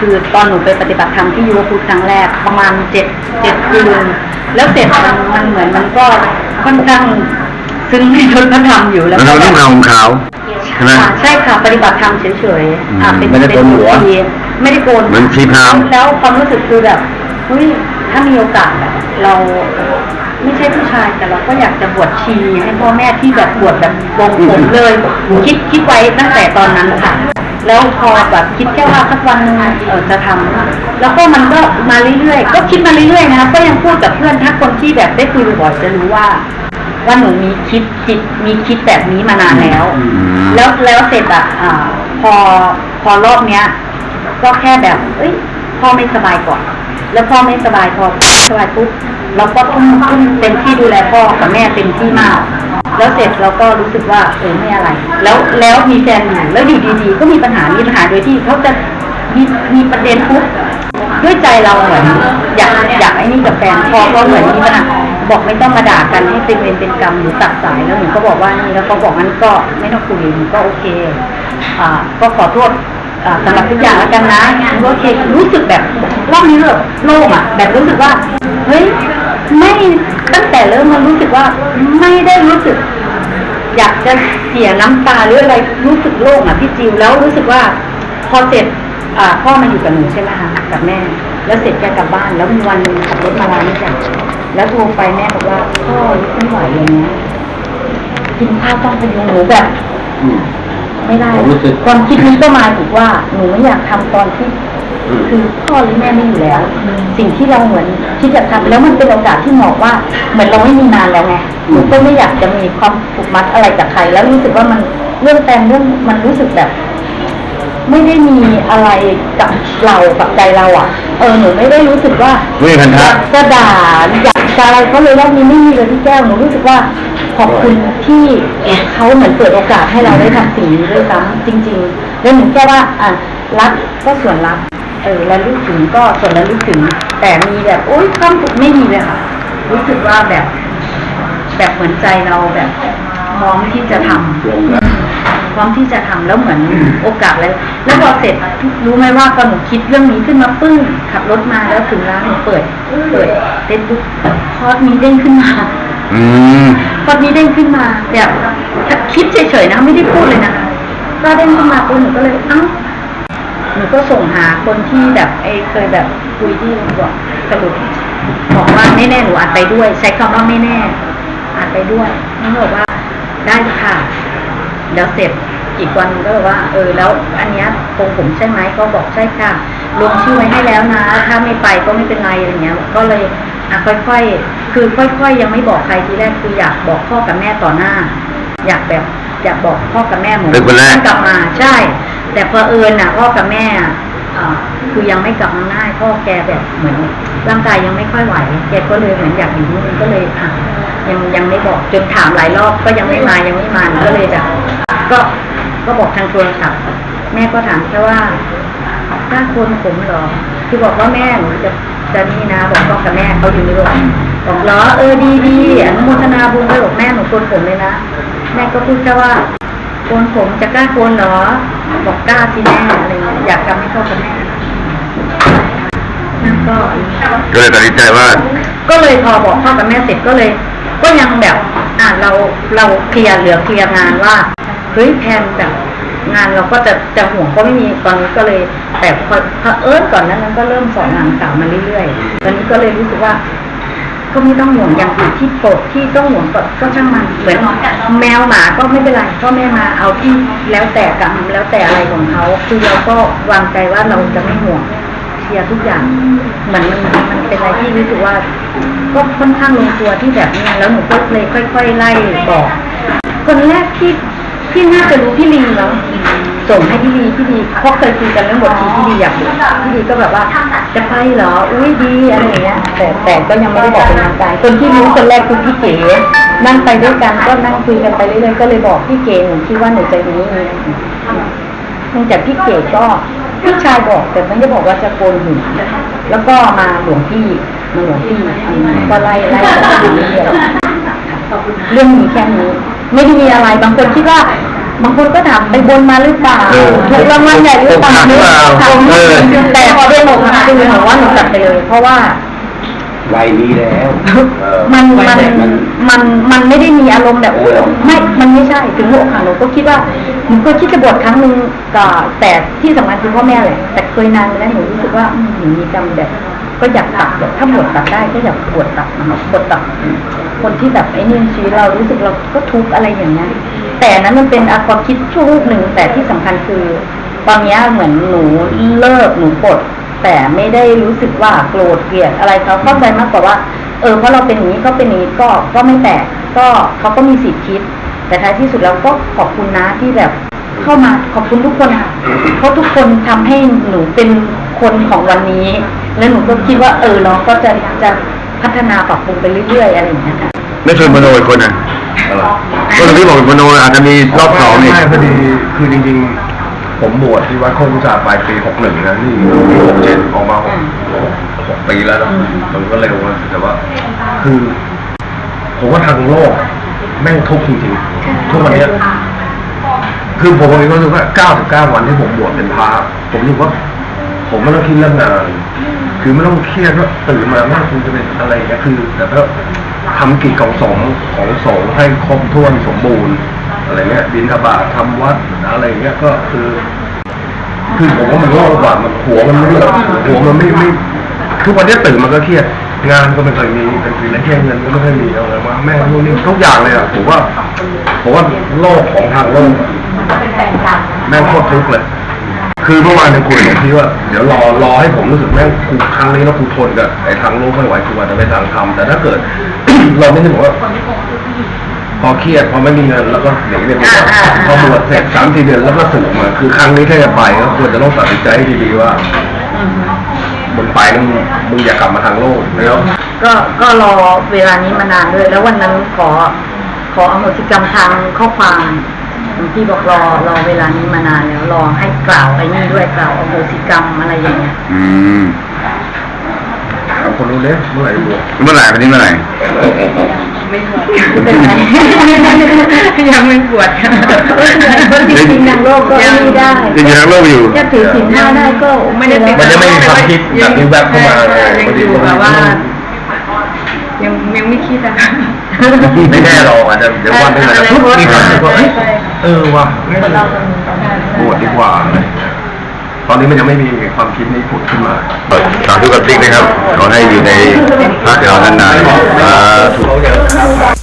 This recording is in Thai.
คือตอนหนูไปปฏิบัติธรรมที่ยูวพุทธครั้งแรกประมาณเจ็ดเจ็ดคืนแล้วเสร็จมันมันเหมือนมันก็ค่อนข้างซึ้งในทศพระธรรมอยู่แล้วแล้วเราก็เรื่องราวของเขาใช่ไหมค่ะใช่ค่ะปฏิบัติธรรมเฉยๆอ่าเป็นไม่ได้เป็นโกนหัวชีไม่ได้โกนเหมือนชีพราหมณ์แล้วความรู้สึกคือแบบเฮ้ยถ้ามีโอกาสอะเรา ไม่ใช่ผู้ชายแต่เราก็อยากจะบวชชีให้พ่อแม่ที่แบบบวชแบบวงผมเลยคิดคิดไว้ตั้งแต่ตอนนั้นค่ะ แล้วพอแบบคิดแค่ว่าสักวันหนึงเออจะทำแล้วก็มันก็มาเรื่อยๆก็คิดมาเรื่อยๆนะคะก็ยังพูดกับเพื่อนถ้าคนที่แบบได้คุยบ่อยๆจะรู้ว่า ว่าหนูมีคิดจิตมีคิดแบบนี้มานานแล้วอืมแล้วแล้วเสร็จอะอ่าพอพอรอบเนี้ย ก็แค่แบบ เอ้ยพ่อไม่สบายก่อนแล้วพ่อไม่สบายพอสบายปุ๊บ เราก็ทุ่มทุ่มเต็มที่ดูแลพ่อกับแม่เต็มที่มาก แล้วเสร็จเราก็รู้สึกว่าเออไม่อะไร แล้วแล้วมีแฟนอยู่แล้วอยู่ดีๆ ก็มีปัญหามีปัญหาโดยที่เขาจะมีมีประเด็นปุ๊บด้วยใจเราเหมือนอยากอยากไอ้นี่กับแฟนพอก็เหมือนมีปัญหาบอกไม่ต้องมาด่ากันให้เป็นเวรเป็นกรรมหรือตัดสายแล้วหนูก็บอกว่านี่แล้วเขาบอกงั้นก็ไม่ต้องคุยหนูก็โอเคอ่าก็ขอโทษอ่าสำหรับทุกอย่างแล้วกันนะโอเครู้สึกแบบรอบนี้แบบโล่งอะแบบรู้สึกว่าเฮ้ย ไม่ตั้งแต่เริ่มมันรู้สึกว่าไม่ได้รู้สึก อยากจะเสียน้ำตาหรืออะไรรู้สึกโล่งอะพี่จิวแล้วรู้สึกว่าพอเสร็จอ่าพ่อมาอยู่กับหนูใช่ไหมคะกับแม่ แล้วเสร็จแกกลับบ้าน แล้วมีวันหนึงขับรถมาร้านนี้จ้ะแล้วโทรไปแม่บอกว่าพ่อลุกไม่ไหวอย่างเงี้ยกินข้าวต้องพยุงหนูแบบอืมไม่ได้ผมรู้สึกความคิดนี้ก็มาถูกว่าหนูไม่อยากทำตอนที่อืม คือพ่อหรือแม่ไม่อยู่แล้ว สิ่งที่เราเหมือนที่จะทำแล้วมันเป็นโอกาสที่เหมาะว่า เหมือนเราไม่มีนานแล้วไงหนูก็ไม่อยากจะมีความผูกมัดอะไรกับใคร แล้วรู้สึกว่ามันเรื่องแฟนเรื่องมันรู้สึกแบบ ไม่ได้มีอะไรกับเรากับใจเราอะ เออหนูไม่ได้รู้สึกว่าไม่มีพันธะอยากจะด่าอยากจะอะไรเขาเลยรอบนี้ไม่มีเลยพี่แก้วหนูรู้สึกว่าขอบคุณที่เขาเหมือนเปิดโอกาสให้เราได้ทำสิ่งนี้ด้วยซ้ำจริง ๆ แล้วหนูแค่ว่าอะรักก็ส่วนรัก เออแล้วลึกถึงก็ส่วนแล้วลึกถึง แต่มีแบบโอ๊ยความสุขไม่มีเลยค่ะ รู้สึกว่าแบบ แบบเหมือนใจเราแบบพร้อมที่จะทำพร้อมที่จะทำแล้วเหมือนโอกาสเลยแล้วพอเสร็จรู้ไหมว่าพอหนูคิดเรื่องนี้ขึ้นมาปึ้งขับรถมาแล้วถึงร้านหนูเปิดเปิดเฟซบุ๊กพอดนี้เด้งขึ้นมาอืมพอดนี้เด้งขึ้นมาแบบคิดเฉยๆนะไม่ได้พูดเลยนะคะก็เด้งขึ้นมาปุ๊บหนูก็เลยเอ้าหนู ก็ส่งหาคนที่แบบไอ้เคยแบบคุยที่บอกสรุปบอกว่าไม่แน่หนูอาจไปด้วย ใช้คำว่าไม่แน่อาจไปด้วยนี่บอกว่าได้ค่ะแล้วเสร็จอีกวันหนึ่งก็บอกว่า เออ แล้ว อันเนี้ยตรงผมใช่ไหมก็บอกใช่ค่ะลงชื่อไว้ให้แล้วนะ ถ้าไม่ไปก็ไม่เป็นไรอะไรเงี้ย ก็เลยอะค่อยๆ คือค่อยๆ ยังไม่บอกใครทีแรกคืออยากบอกพ่อกับแม่ต่อหน้า อยากแบบอยากบอกพ่อกับแม่เหมือนเป็นคนแรกกลับมาใช่ แต่พอเอิญน่ะพ่อกับแม่อ่าคือยังไม่กลับมาง่ายพ่อแกแบบเหมือนร่างกายยังไม่ค่อยไหวแกก็เลยเหมือนอยากอยู่นู่นก็เลยอะยังยังไม่บอกจนถามหลายรอบก็ยังไม่มายังไม่มาก็เลยแบบก็ก็บอกทางโทรศัพท์แม่ก็ถามแค่ว่ากล้าคนผมหรอคือบอกว่าแม่หนูจะจะนี่นะบอกพ่อกับแม่เขาอยู่ในโรงบอกหรอเออดีดีอนุโมทนาบุญเลยบอกแม่หนูโกนผมเลยนะแม่ก็พูดแค่ว่า กนผมจะกล้าโกนเหรอ บอกกล้าสิแม่อะไรเงี้ยอยากทำให้พ่อกับแม่นั่นก็ ก็เลยตัดสินใจว่า ก็เลยพอบอกพ่อกับแม่เสร็จก็เลย ก็ยังแบบอ่าเราเราเคลียร์เหลือเคลียร์งานว่าเฮ้ยแพนแบบงานเราก็จะจะห่วงก็ไม่มีตอนนี้ก็เลย แต่พอพอเอิญก่อนนั้นนั้นก็เริ่มสอนงานสาวมาเรื่อยๆตอนนี้ก็เลยรู้สึกว่า ก็ไม่ต้องห่วงอย่างอื่นที่โปรดที่ต้องห่วงก็ก็ช่างมันเหมือนแมวหมาก็ไม่เป็นไรพ่อแม่มาเอาที่แล้วแต่กรรมแล้วแต่อะไรของเขาคือเราก็วางใจว่าเราจะไม่ห่วงเคลียร์ทุกอย่างเหมือนมันมันเป็นอะไรที่รู้สึกว่า ก็ค่อนข้างลงตัวที่แบบนี้แล้วหนูก็เลยค่อย ๆ ไล่บอกคนแรกที่ที่น่าจะรู้พี่ลีแล้ว ส่งให้พี่ลีพี่ลีเพราะเคยคุยกันเรื่องบททีพี่ลีอยากบวชพี่ลีก็แบบว่าจะไปเหรอ อุ้ยดีอะไรอย่างเงี้ย แต่แต่ก็ยังไม่ได้บอกเป็นทางการคนที่รู้คนแรกคือพี่เก๋นั่งไปด้วยกันก็นั่งคุยกันไปเรื่อยๆก็เลยบอกพี่เก๋หนูคิดว่าหนูจะอย่างนี้อย่างนี้เนื่องจากพี่เก๋ก็พี่ชายบอกแต่ไม่ได้บอกว่าจะโกนหัวแล้วก็มาหลวงพี่มาหลวงพี่ก็ไล่ไล่กันไปเรื่อยๆเรื่องมีแค่นี้ไม่ได้มีอะไรบางคนคิดว่า บางคนก็ถามไปบนมาหรือเปล่าเออถูกรางวัลใหญ่หรือเปล่าอกหักหรือเปล่าเออ แต่พอเป็นอกหักคือหนูว่าหนูกลับไปเลย เพราะว่า วัยนี้แล้วเออมันมันมัน มันมันไม่ได้มีอารมณ์แบบอุ๊ยเออไม่ มันไม่ใช่ถึงอกหักหนูก็คิดว่าหนูก็คิดจะบวชครั้งหนึ่งก็แต่ที่สำคัญคือพ่อแม่เลยแต่เคยนานไปแล้วหนูรู้สึกว่าอืมหนูมีกรรมแบบ ก็อยากตัดแบบถ้าบวชตัดได้ก็อยากบวชตัดนะครับบวชตัดคนที่แบบไอ้นี่ชีวิตเรารู้สึกเราก็ทุกข์อะไรอย่างเงี้ย แต่นั้นมันเป็นอความคิดชั่ววูบหนึ่งแต่ที่สำคัญคือ ตอนนี้เหมือนหนูเลิกหนูปลดแต่ไม่ได้รู้สึกว่าโกรธเกลียดอะไรเขาเข้าใจมากกว่าว่า เออเพราะเราเป็นอย่างนี้ก็เป็นอย่างนี้ก็ก็ไม่แตกก็เขาก็มีสิทธิ์คิด แต่ท้ายที่สุดแล้วก็ขอบคุณนะที่แบบเข้ามาขอบคุณทุกคนค่ะเพราะทุกคนทำให้หนูเป็นคนของวันนี้ แล้วหนูก็คิดว่าเออน้องก็จะจะพัฒนาปรับปรุงไปเรื่อยๆอะไรอย่างเงี้ยค่ะไม่เคยมโนอีกคนอะ ก็ที่บอกมโนอาจจะมีรอบสองอีก ไม่พอดีคือจริงๆ ผมบวชที่วัดโคกุจาปลายปีหกหนึ่งนะนี่ปีหกเจ็ดออกมาหกหกปีแล้วเนอะมันก็เร็วนะแต่ว่า คือ ผมว่าทางโลก แม่งทุกข์จริงๆทุกวันเนี้ย คือผมมีความรู้สึกว่าเก้าสิบเก้าวันที่ผมบวชเป็นพระผมรู้สึกว่า ผมไม่ต้องคิดเรื่องงาน คือไม่ต้องเครียดว่าตื่นมาว่าคุณจะเป็นอะไรอย่างเงี้ยคือ แต่ก็ ทำกิจของสงฆ์ของสงฆ์ให้ครบถ้วนสมบูรณ์อะไรเงี้ยบินทบาททำวัดอะไรเงี้ยก็คือ คือผมว่ามันโล่งกว่ามันหัวมันไม่หัวมันไม่ไม่ทุกวันนี้ตื่นมันก็เครียดงานก็ไม่เคยมีเป็นฟรีแลนซ์แค่เงินก็ไม่เคยมีเอาอะไรมาแม่นู่นนี่ทุกอย่างเลยอะผมว่าผมว่าโลกของทางโลกแม่งโคตรทุกข์เลยคือเมื่อวานยังคุยกับพี่ว่าเดี๋ยวรอรอให้ผมรู้สึกแม่งกูครั้งนี้แล้วกูทนกับไอ้ทางโลกไม่ไหวกูอาจจะไปทางธรรมแต่ถ้าเกิด เราไม่ได้บอกว่า พอเครียดพอไม่มีเงินแล้วก็หนีไปบวชอ่าอ่า พอบวชเสร็จสามสี่เดือนแล้วก็สึกมา คือครั้งนี้ถ้าจะไปก็ควรจะต้องตัดสินใจให้ดีๆว่ามึงไปแล้วมึงมึงอย่ากลับมาทางโลกแล้วก็ก็รอเวลานี้มานานด้วยแล้ววันนั้นขอ ขออโหสิกรรมทางข้อความหลวงพี่บอกรอรอเวลานี้มานานแล้วรอให้กล่าวไอ้นี่ด้วยกล่าวอโหสิกรรมอะไรอย่างเงี้ย อืมถามคน รู้นเลยเมื่อไหร่บวชเมื่อไหร่วันนี้เมื่อไหร่เป็นไงยังไม่บวชค่ะก็จริงๆนางโลกก็ไม่ได้จริงๆทั้งโลกอยู่ถ้าถือศีลห้าได้ก็ไม่ได้ติดมันยังไม่มีความคิดแบบนี้แวบเข้ามาไงยังพออดียู่มันแบบว่ายังยังไม่คิดอะไม่แน่หรอกอาจจะเดี๋ยววันหนึงอาจจะปุ๊บมีความคิดว่าเอ้ยเออว่ะงั้นบวชดีกว่าอะไรอย่างเงี้ย ตอนนี้มันยังไม่มีความคิดนี้ผุดขึ้นมาสาธุกับติ๊กนะครับ ขอให้อยู่ในพระเจ้านานๆสาธุเขาจะ